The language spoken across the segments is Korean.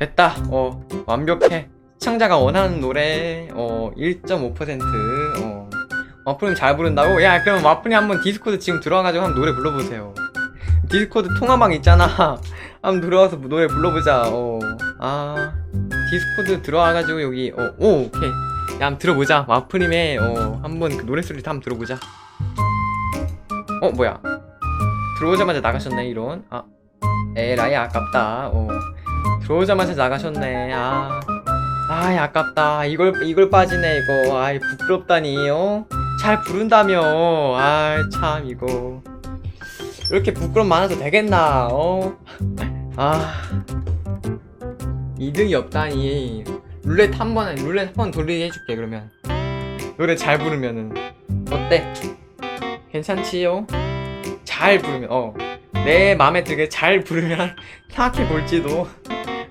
됐다. 어, 완벽해. 시청자가 원하는 노래, 어, 1.5%, 어. 와플님 잘 부른다고? 야, 그럼 와플님 한번 디스코드 지금 들어와가지고 한번 노래 불러보세요. 디스코드 통화방 있잖아. 한번 들어와서 노래 불러보자, 어. 아, 디스코드 들어와가지고 여기, 어, 오, 오케이. 야, 한번 들어보자. 와플님의, 어, 한번 그 노래 소리 한번 들어보자. 어, 뭐야. 들어오자마자 나가셨네, 이런. 아, 에라이, 아깝다, 어. 들어오자마자 나가셨네. 아, 아이 아깝다. 이걸 이걸 빠지네 이거. 아이 부끄럽다니. 어? 잘 부른다며. 아이 참 이거. 이렇게 부끄럼 많아도 되겠나? 어? 아. 2등이 없다니. 룰렛 한 번에 룰렛 한 번 돌리게 해줄게 그러면. 노래 잘 부르면은 어때? 괜찮지요? 잘 부르면 어. 내 마음에 들게 잘 부르면 생각해 볼지도.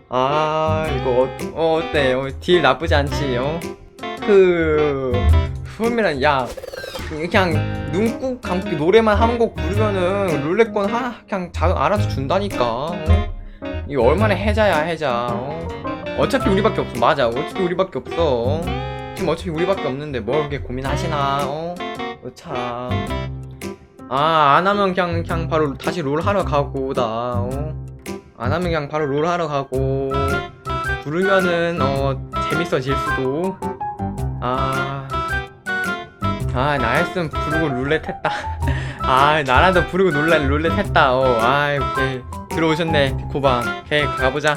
아 이거 어, 어 어 때? 어, 딜 나쁘지 않지? 어? 그 후면은 야 그냥 눈 꾹 감고 노래만 한 곡 부르면은 룰렛권 하나 그냥 자 알아서 준다니까. 어? 이거 얼마나 해자야 해자. 어? 어차피 우리밖에 없어. 맞아. 어차피 우리밖에 없어. 어? 지금 어차피 우리밖에 없는데 뭘 그렇게 고민하시나? 어? 어 참. 아, 안 하면 그냥, 그냥 바로 다시 롤 하러 가고, 나, 어? 안 하면 그냥 바로 롤 하러 가고, 부르면은, 어, 재밌어질 수도. 아, 아, 나였으면 부르고 룰렛 했다. 아, 나라도 부르고 룰렛, 룰렛 했다. 어, 아, 오케이. 들어오셨네, 고방. 오케이, 가보자.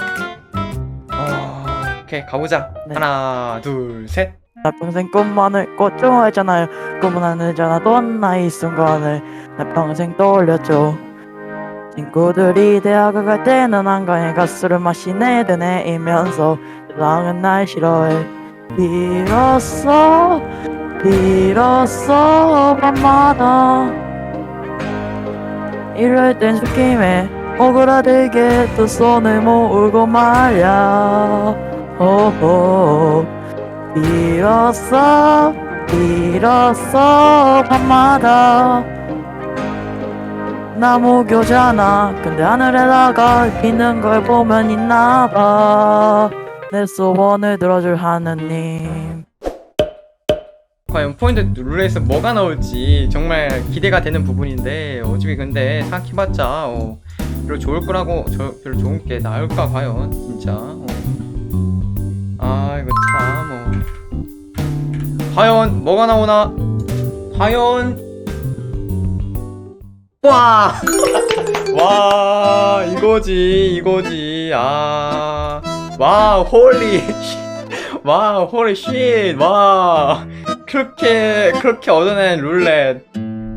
어, 오케이, 가보자. 네. 하나, 둘, 셋. 나 평생 꿈만을 꿨죠 했잖아요 꿈은 하늘잖아도 나이 순간을 나 평생 떠올렸죠 친구들이 대학을 갈 때는 한강에 가수를 마시네 드네이면서 세상은 날 싫어해. 비로소 비로소 밤마다. 이럴 땐 술김에 오그라들게 두 손을 모으고 말야. 호호 비로소 비로소 밤마다 나무 교잖아 근데 하늘에다가 비는 걸 보면 있나봐 내 소원을 들어줄 하느님 과연 포인트 룰렛에서 뭐가 나올지 정말 기대가 되는 부분인데 어차피 근데 생각해봤자 어, 별로 좋을 거라고 저, 별로 좋은 게 나올까 과연 진짜 어. 아 이거 참 어. 과연 뭐가 나오나 과연 와! 와 이거지 이거지. 아 와 홀리 와 홀리 쉿 와. 그렇게 그렇게 얻어낸 룰렛.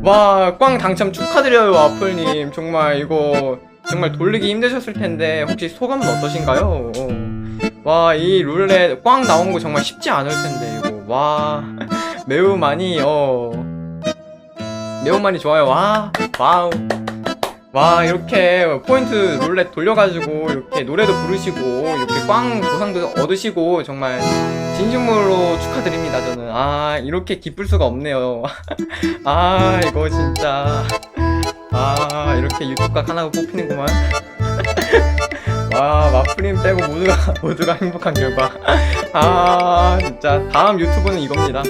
와 꽝 당첨 축하드려요 와플님. 정말 이거 정말 돌리기 힘드셨을 텐데 혹시 소감은 어떠신가요? 와 이 룰렛 꽝 나온 거 정말 쉽지 않을 텐데 이거. 와 매우 많이 어. 매우 많이 좋아요. 와 와우. 와 이렇게 포인트 룰렛 돌려가지고 이렇게 노래도 부르시고 이렇게 꽝 보상도 얻으시고 정말 진심으로 축하드립니다 저는. 아 이렇게 기쁠 수가 없네요. 아 이거 진짜. 아 이렇게 유튜브각 하나가 뽑히는구만. 와 마프림 빼고 모두가 모두가 행복한 결과. 아 진짜. 다음 유튜브는 이겁니다